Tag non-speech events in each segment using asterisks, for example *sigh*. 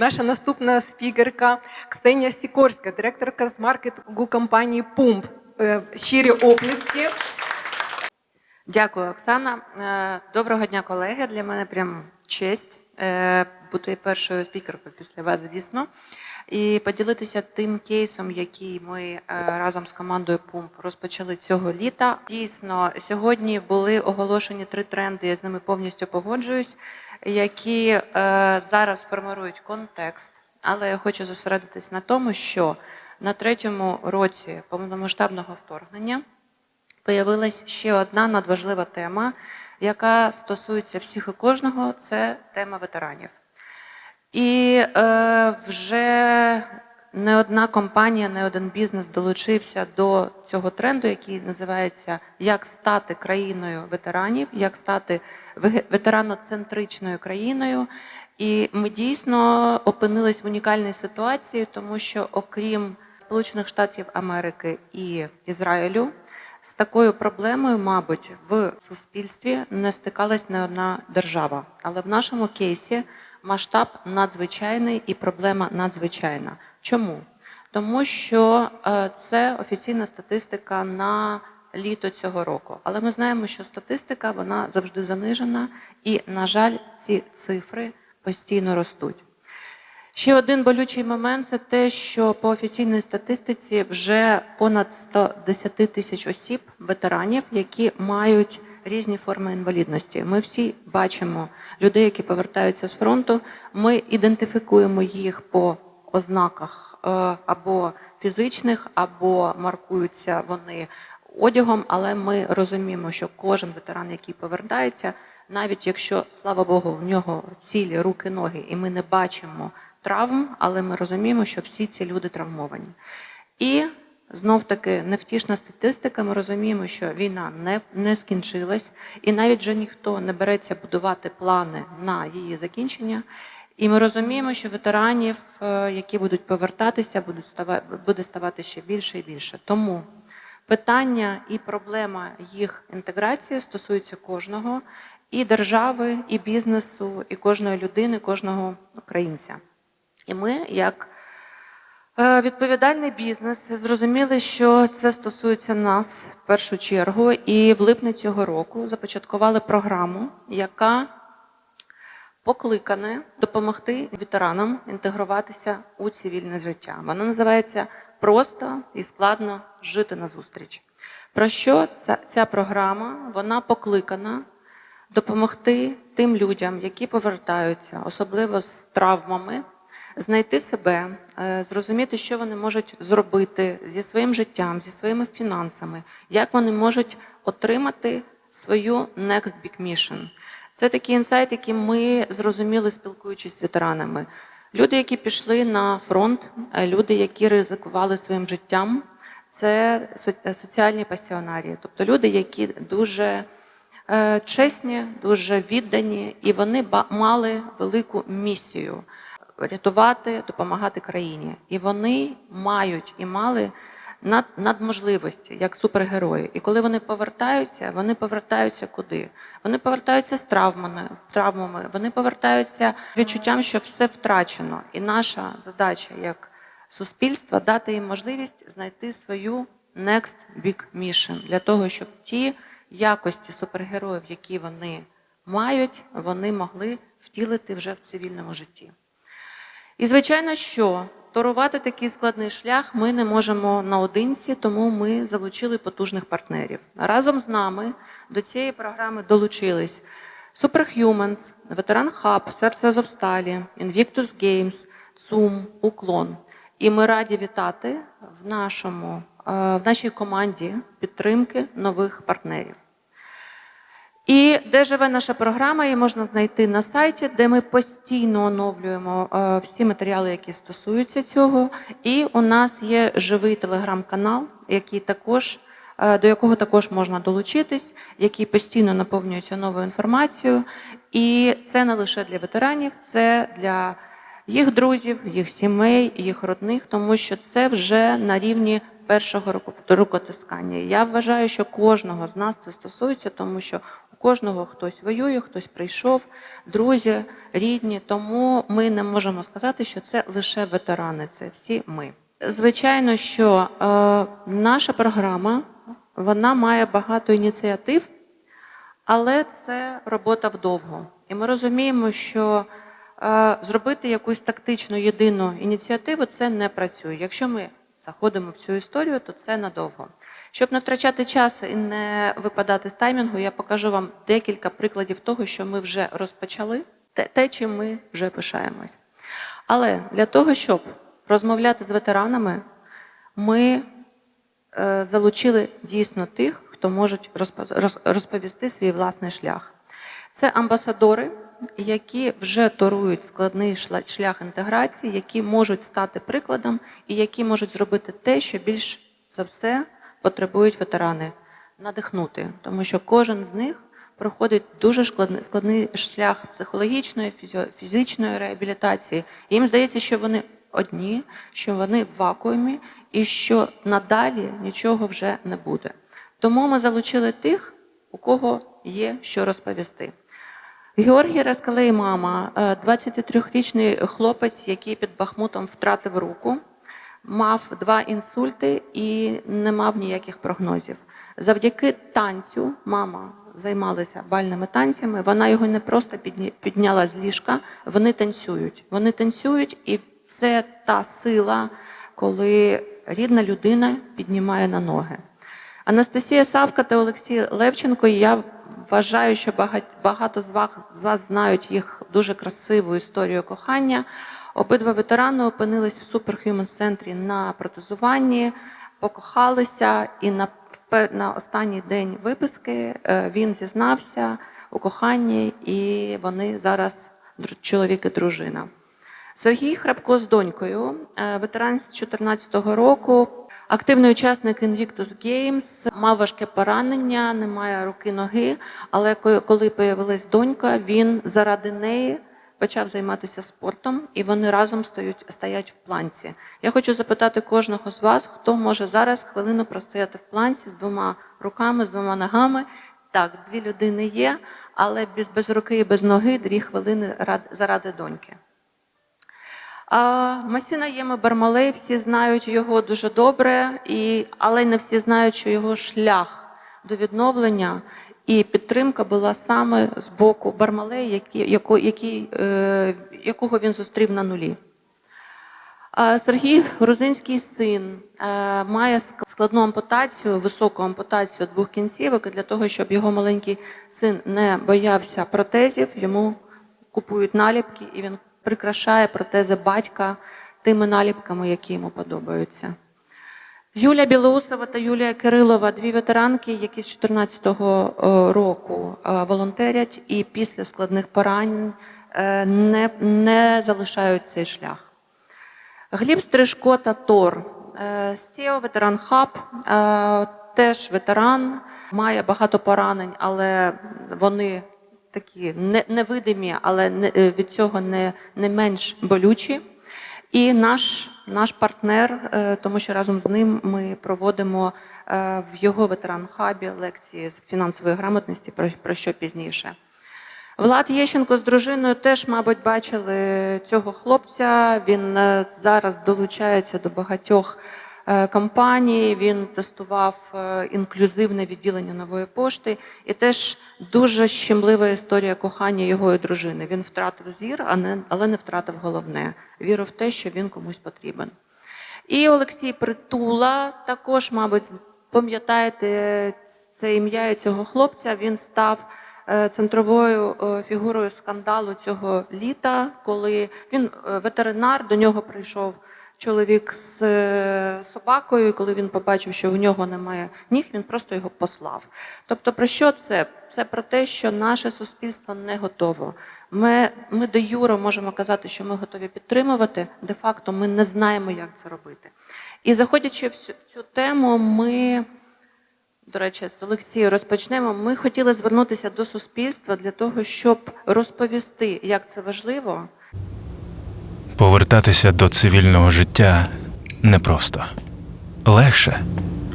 Наша наступна спікерка Ксенія Сікорська, директорка з маркетингу компанії Пумп. Е, Щирі оплески. Дякую, Оксана. Е, Доброго дня, колеги. Для мене прям честь е, бути першою спікеркою після вас, звісно, і поділитися тим кейсом, який ми разом з командою Пумп розпочали цього літа. Дійсно, сьогодні були оголошені три тренди. Я з ними повністю погоджуюсь, які е, зараз формирують контекст. Але я хочу зосередитись на тому, що на третьому році повномасштабного вторгнення появилась ще одна надважлива тема, яка стосується всіх і кожного це тема ветеранів. І е, вже не одна компанія, не один бізнес долучився до цього тренду, який називається Як стати країною ветеранів, як стати ветераноцентричною країною. І ми дійсно опинились в унікальній ситуації, тому що окрім Сполучених Штатів Америки і Ізраїлю, з такою проблемою, мабуть, в суспільстві не стикалась не одна держава. Але в нашому кейсі масштаб надзвичайний і проблема надзвичайна. Чому? Тому що е, це офіційна статистика на літо цього року. Але ми знаємо, що статистика вона завжди занижена, і, на жаль, ці цифри постійно ростуть. Ще один болючий момент це те, що по офіційній статистиці вже понад 110 тисяч осіб, ветеранів, які мають різні форми інвалідності. Ми всі бачимо людей, які повертаються з фронту. Ми ідентифікуємо їх по ознаках е, або фізичних, або маркуються вони одягом, але ми розуміємо, що кожен ветеран, який повертається, навіть якщо, слава Богу, в нього цілі руки, ноги, і ми не бачимо травм, але ми розуміємо, що всі ці люди травмовані. І знов таки невтішна статистика. Ми розуміємо, що війна не, не скінчилась, і навіть вже ніхто не береться будувати плани на її закінчення. І ми розуміємо, що ветеранів, е, які будуть повертатися, будуть става, буде ставати ще більше і більше. Тому питання і проблема їх інтеграції стосується кожного і держави, і бізнесу, і кожної людини, кожного українця. І ми, як е, відповідальний бізнес, зрозуміли, що це стосується нас в першу чергу, і в липні цього року започаткували програму, яка покликане допомогти ветеранам інтегруватися у цивільне життя. Вона називається Просто і складно жити назустріч. Про що ця, ця програма? Вона покликана допомогти тим людям, які повертаються, особливо з травмами, знайти себе, е, зрозуміти, що вони можуть зробити зі своїм життям, зі своїми фінансами, як вони можуть отримати свою next big mission. Це такий інсайт, який ми зрозуміли, спілкуючись з ветеранами. Люди, які пішли на фронт, е, люди, які ризикували своїм життям, це е, соціальні пасіонарії, тобто люди, які дуже е, чесні, дуже віддані, і вони мали велику місію рятувати, допомагати країні. І вони мають і мали над, надможливості як супергерої. І коли вони повертаються, вони повертаються куди? Вони повертаються з травмами, травмами, вони повертаються відчуттям, що все втрачено. І наша задача як суспільства дати їм можливість знайти свою next big mission для того, щоб ті якості супергероїв, які вони мають, вони могли втілити вже в цивільному житті. І звичайно, що торувати такий складний шлях ми не можемо наодинці, тому ми залучили потужних партнерів. Разом з нами до цієї програми долучились Superhumans, Ветеран Хаб, Серце Азовсталі, Invictus Games, ЦУМ, Уклон. І ми раді вітати в, нашому, е, в нашій команді підтримки нових партнерів. І де живе наша програма, її можна знайти на сайті, де ми постійно оновлюємо е, всі матеріали, які стосуються цього. І у нас є живий телеграм-канал, який також, е, до якого також можна долучитись, який постійно наповнюється новою інформацією. І це не лише для ветеранів, це для їх друзів, їх сімей, їх родних, тому що це вже на рівні першого рукотискання. Я вважаю, що кожного з нас це стосується, тому що кожного хтось воює, хтось прийшов, друзі, рідні. Тому ми не можемо сказати, що це лише ветерани, це всі ми. Звичайно, що е, наша програма вона має багато ініціатив, але це робота вдовго. І ми розуміємо, що е, зробити якусь тактичну єдину ініціативу це не працює. Якщо ми заходимо в цю історію, то це надовго. Щоб не втрачати час і не випадати з таймінгу, я покажу вам декілька прикладів того, що ми вже розпочали, те, чим ми вже пишаємось. Але для того, щоб розмовляти з ветеранами, ми е, залучили дійсно тих, хто можуть розпо- розповісти свій власний шлях. Це амбасадори, які вже торують складний шлях інтеграції, які можуть стати прикладом і які можуть зробити те, що більш за все потребують ветерани надихнути, тому що кожен з них проходить дуже складний, складний шлях психологічної, фізичної реабілітації. Їм здається, що вони одні, що вони в вакуумі і що надалі нічого вже не буде. Тому ми залучили тих, у кого є що розповісти. Георгій Раскалей мама, е, 23-річний хлопець, який під Бахмутом втратив руку, мав два інсульти і не мав ніяких прогнозів. Завдяки танцю мама займалася бальними танцями. Вона його не просто підняла з ліжка, вони танцюють. Вони танцюють, і це та сила, коли рідна людина піднімає на ноги. Анастасія Савка та Олексій Левченко. Я вважаю, що багато з вас знають їх дуже красиву історію кохання. Обидва ветерани опинились в Superhuman центрі на протезуванні, покохалися, і на, на останній день виписки е, він зізнався у коханні, і вони зараз чоловік і дружина. Сергій Храбко з донькою, е, ветеран з 2014 року, активний учасник Invictus Games, мав важке поранення, немає руки ноги. Але коли появилась донька, він заради неї почав займатися спортом, і вони разом стають, стоять в планці. Я хочу запитати кожного з вас, хто може зараз хвилину простояти в планці з двома руками, з двома ногами. Так, дві людини є, але без, без руки і без ноги дві хвилини рад- заради доньки. А, Масіна Єми Бармалей, всі знають його дуже добре, і, але не всі знають, що його шлях до відновлення і підтримка була саме з боку Бармалей, які, яко, який, е, якого він зустрів на нулі. Сергій Грузинський син е, має складну ампутацію, високу ампутацію двох кінцівок. Для того, щоб його маленький син не боявся протезів, йому купують наліпки, і він прикрашає протези батька тими наліпками, які йому подобаються. Юлія Білоусова та Юлія Кирилова дві ветеранки, які з 2014 року е, волонтерять і після складних поранень е, не, не залишають цей шлях. Гліб Стрижко та Тор. Е, SEO ветеран Хаб, е, теж ветеран, має багато поранень, але вони такі не- невидимі, але е, від цього не, не менш болючі. І наш, наш партнер, е, тому що разом з ним ми проводимо е, в його ветеран хабі лекції з фінансової грамотності, про, про що пізніше. Влад Єщенко з дружиною теж, мабуть, бачили цього хлопця. Він е, зараз долучається до багатьох е, компаній. Він тестував е, інклюзивне відділення нової пошти. І теж дуже щемлива історія кохання його і дружини. Він втратив зір, але не втратив головне віру в те, що він комусь потрібен. І Олексій Притула також, мабуть, пам'ятаєте це ім'я і цього хлопця. Він став е, центровою фігурою скандалу цього літа, коли він ветеринар, до нього прийшов чоловік з е, собакою, і коли він побачив, що у нього немає ніг, він просто його послав. Тобто, про що це? Це про те, що наше суспільство не готово. Ми, ми до юро можемо казати, що ми готові підтримувати. Де-факто ми не знаємо, як це робити. І заходячи в в цю тему, ми. До речі, з Олексією розпочнемо. Ми хотіли звернутися до суспільства для того, щоб розповісти, як це важливо, Повертатися до цивільного життя непросто. легше,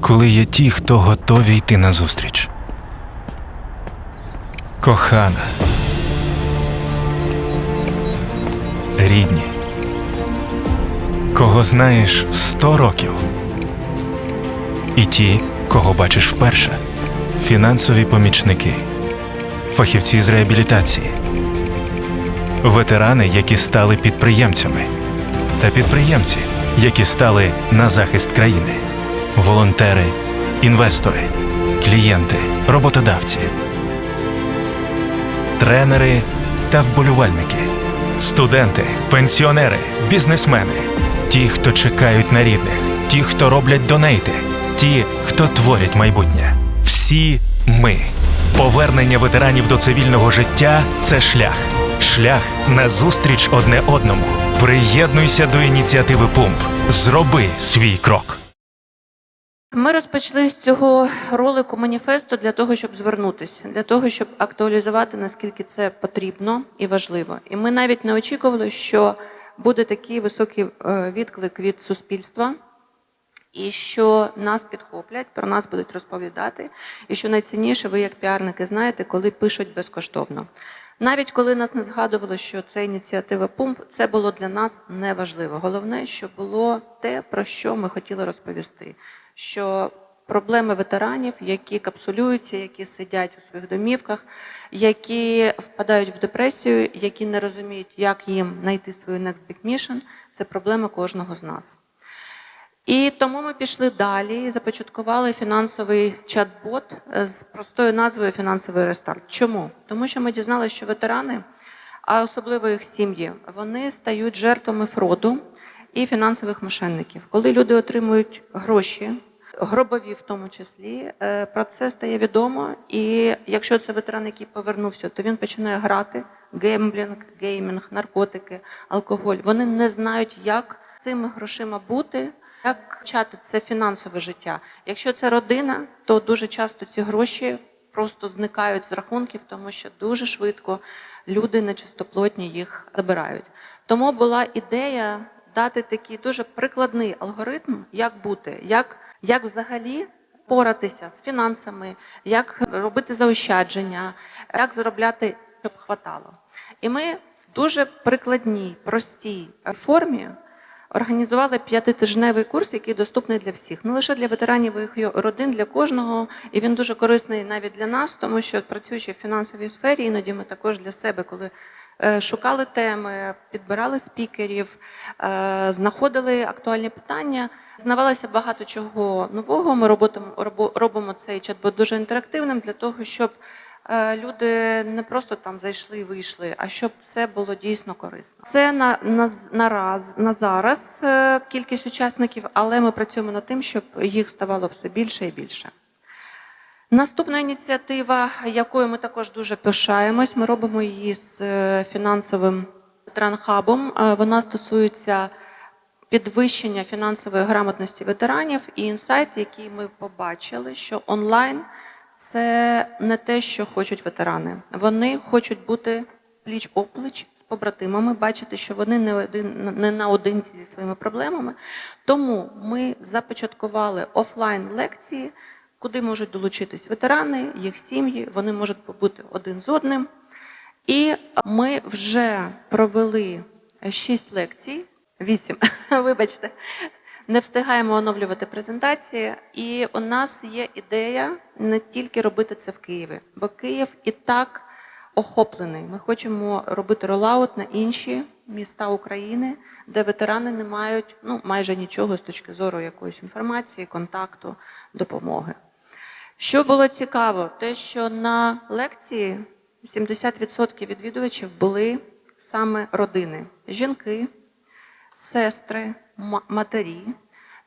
коли є ті, хто готові йти назустріч. Кохана. Рідні. Кого знаєш сто років. І ті, кого бачиш вперше. Фінансові помічники, фахівці з реабілітації, ветерани, які стали підприємцями, та підприємці, які стали на захист країни, волонтери, інвестори, клієнти, роботодавці, тренери та вболівальники, студенти, пенсіонери, бізнесмени, ті, хто чекають на рідних, ті, хто роблять донейти, ті, хто творять майбутнє. Всі ми. Повернення ветеранів до цивільного життя це шлях. Шлях на зустріч одне одному. Приєднуйся до ініціативи Пумп. Зроби свій крок. Ми розпочали з цього ролику маніфесту для того, щоб звернутися, для того, щоб актуалізувати, наскільки це потрібно і важливо. І ми навіть не очікували, що буде такий високий е, відклик від суспільства, і що нас підхоплять, про нас будуть розповідати. І що найцінніше, ви як піарники знаєте, коли пишуть безкоштовно. Навіть коли нас не згадували, що це ініціатива Пумп, це було для нас неважливо. Головне, що було те, про що ми хотіли розповісти. Що проблеми ветеранів, які капсулюються, які сидять у своїх домівках, які впадають в депресію, які не розуміють, як їм знайти свою next big mission, це проблема кожного з нас. І тому ми пішли далі і започаткували фінансовий чат-бот е, з простою назвою Фінансовий рестарт. Чому? Тому що ми дізналися, що ветерани, а особливо їх сім'ї, вони стають жертвами фроду і фінансових мошенників. Коли люди отримують гроші, гробові в тому числі, е, про це стає відомо. І якщо це ветеран, який повернувся, то він починає грати гемблінг, геймінг, наркотики, алкоголь. Вони не знають, як цими грошима бути. Як почати це фінансове життя? Якщо це родина, то дуже часто ці гроші просто зникають з рахунків, тому що дуже швидко люди нечистоплотні їх забирають. Тому була ідея дати такий дуже прикладний алгоритм, як бути, як, як взагалі поратися з фінансами, як робити заощадження, як заробляти, щоб хватало. І ми в дуже прикладній, простій формі організували п'ятитижневий курс, який доступний для всіх, не лише для ветеранів їх родин, для кожного. І він дуже корисний навіть для нас, тому що працюючи в фінансовій сфері, іноді ми також для себе, коли е, шукали теми, підбирали спікерів, е, знаходили актуальні питання. Знавалося багато чого нового. Ми робимо цей чат-бот дуже інтерактивним для того, щоб люди не просто там зайшли і вийшли, а щоб це було дійсно корисно. Це на, на, з- нараз, на зараз е, кількість учасників, але ми працюємо над тим, щоб їх ставало все більше і більше. Наступна ініціатива, якою ми також дуже пишаємось, ми робимо її з е, фінансовим ветеранхабом. Е, Вона стосується підвищення фінансової грамотності ветеранів і інсайт, який ми побачили, що онлайн це не те, що хочуть ветерани. Вони хочуть бути пліч опліч з побратимами, бачити, що вони не один не наодинці зі своїми проблемами. Тому ми започаткували офлайн лекції, куди можуть долучитись ветерани, їх сім'ї. Вони можуть побути один з одним. І ми вже провели шість лекцій, вісім, *laughs* вибачте, не встигаємо оновлювати презентації. І у нас є ідея не тільки робити це в Києві, бо Київ і так охоплений. Ми хочемо робити ролаут на інші міста України, де ветерани не мають ну, майже нічого з точки зору якоїсь інформації, контакту, допомоги. Що було цікаво, те, що на лекції 70% відвідувачів були саме родини: жінки, сестри, матері.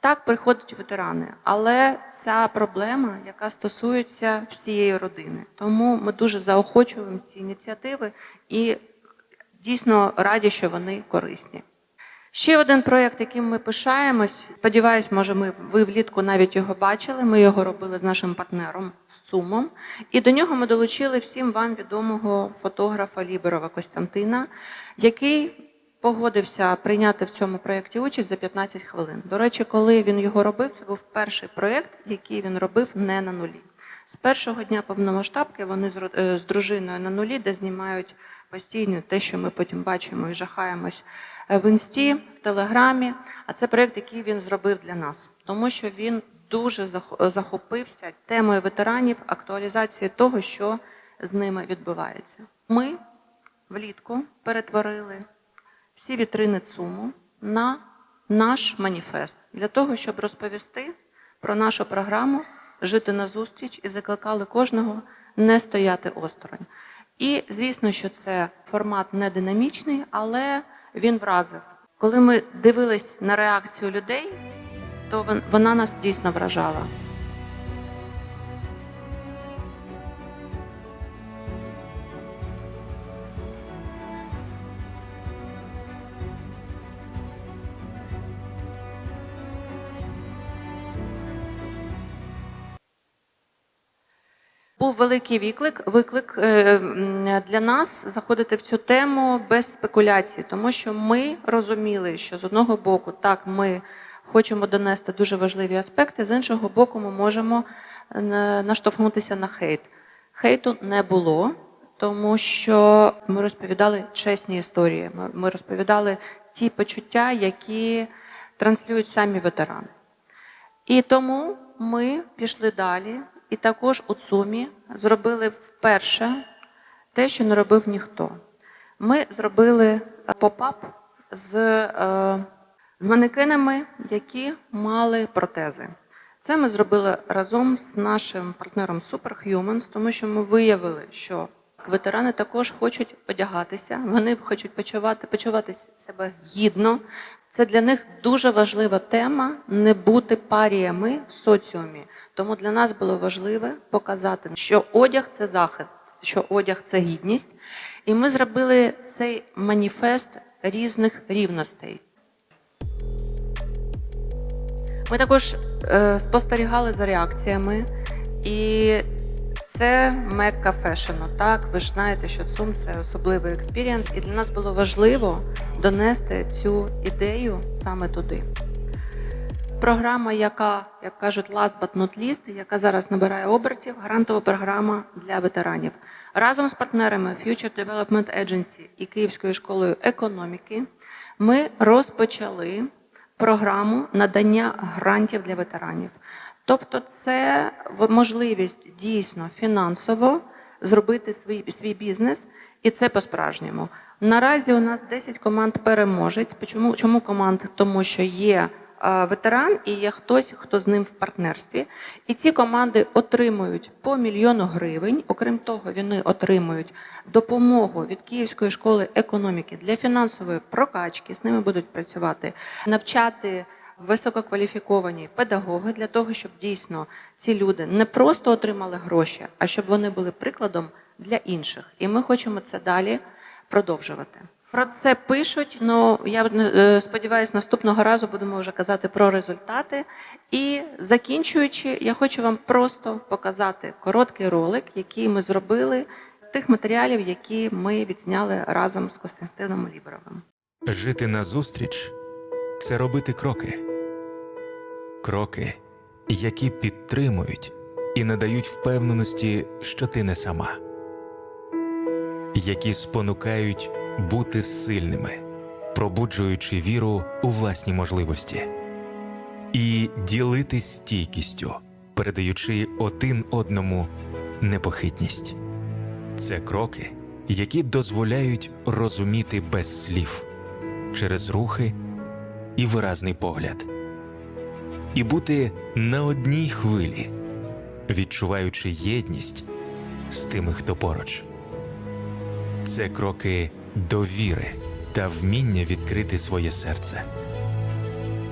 Так приходять ветерани, але ця проблема, яка стосується всієї родини. Тому ми дуже заохочуємо ці ініціативи і дійсно раді, що вони корисні. Ще один проєкт, яким ми пишаємось. Сподіваюсь, може, ми ви влітку навіть його бачили. Ми його робили з нашим партнером з ЦУМом. І до нього ми долучили всім вам відомого фотографа Ліберова Костянтина, який погодився прийняти в цьому проєкті участь за 15 хвилин. До речі, коли він його робив, це був перший проєкт, який він робив не на нулі. З першого дня повномасштабки вони з е, дружиною на нулі, де знімають постійно те, що ми потім бачимо і жахаємось е, в інсті, в телеграмі. А це проєкт, який він зробив для нас, тому що він дуже захопився темою ветеранів, актуалізації того, що з ними відбувається. Ми влітку перетворили всі вітрини ЦУМу на наш маніфест для того, щоб розповісти про нашу програму Жити назустріч і закликали кожного не стояти осторонь. І звісно, що це формат не динамічний, але він вразив. Коли ми дивились на реакцію людей, то вона нас дійсно вражала. Великий виклик, виклик е, для нас заходити в цю тему без спекуляцій, тому що ми розуміли, що з одного боку так ми хочемо донести дуже важливі аспекти, з іншого боку, ми можемо е, наштовхнутися на хейт. Хейту не було, тому що ми розповідали чесні історії. Ми розповідали ті почуття, які транслюють самі ветерани. І тому ми пішли далі, і також у ЦУМі зробили вперше те, що не робив ніхто. Ми зробили попап поп-ап з, е, з манекенами, які мали протези. Це ми зробили разом з нашим партнером Superhumans, тому що ми виявили, що ветерани також хочуть одягатися, вони хочуть почувати, почуватися себе гідно. Це для них дуже важлива тема не бути паріями в соціумі. Тому для нас було важливо показати, що одяг це захист, що одяг це гідність. І ми зробили цей маніфест різних рівностей. Ми також е, спостерігали за реакціями, і це мекка фешену. Так, ви ж знаєте, що ЦУМ це особливий експірієнс, і для нас було важливо донести цю ідею саме туди. Програма, яка, як кажуть, last but not least, яка зараз набирає обертів, грантова програма для ветеранів. Разом з партнерами Future Development Agency і Київською школою економіки ми розпочали програму надання грантів для ветеранів. Тобто, це можливість дійсно фінансово зробити свій, свій бізнес, і це по-справжньому. Наразі у нас 10 команд переможець. Чому, чому команд? Тому що є ветеран і є хтось, хто з ним в партнерстві. І ці команди отримують по мільйону гривень. Окрім того, вони отримують допомогу від Київської школи економіки для фінансової прокачки. З ними будуть працювати, навчати висококваліфіковані педагоги для того, щоб дійсно ці люди не просто отримали гроші, а щоб вони були прикладом для інших. І ми хочемо це далі продовжувати. Про це пишуть. Ну я е, сподіваюся, наступного разу будемо вже казати про результати. І закінчуючи, я хочу вам просто показати короткий ролик, який ми зробили з тих матеріалів, які ми відзняли разом з Костянтином Лібровим. Жити назустріч це робити кроки. Кроки, які підтримують і надають впевненості, що ти не сама, які спонукають бути сильними, пробуджуючи віру у власні можливості, і ділитись стійкістю, передаючи один одному непохитність. Це кроки, які дозволяють розуміти без слів через рухи і виразний погляд, і бути на одній хвилі, відчуваючи єдність з тими, хто поруч. Це кроки довіри та вміння відкрити своє серце,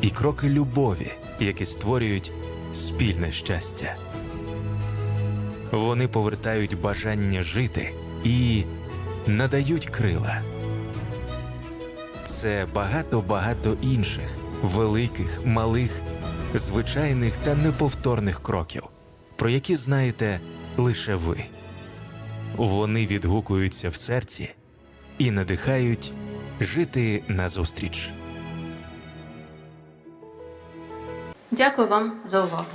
і кроки любові, які створюють спільне щастя. Вони повертають бажання жити і надають крила це багато-багато інших великих, малих, звичайних та неповторних кроків, про які знаєте лише ви. Вони відгукуються в серці і надихають Жити назустріч. Дякую вам за увагу.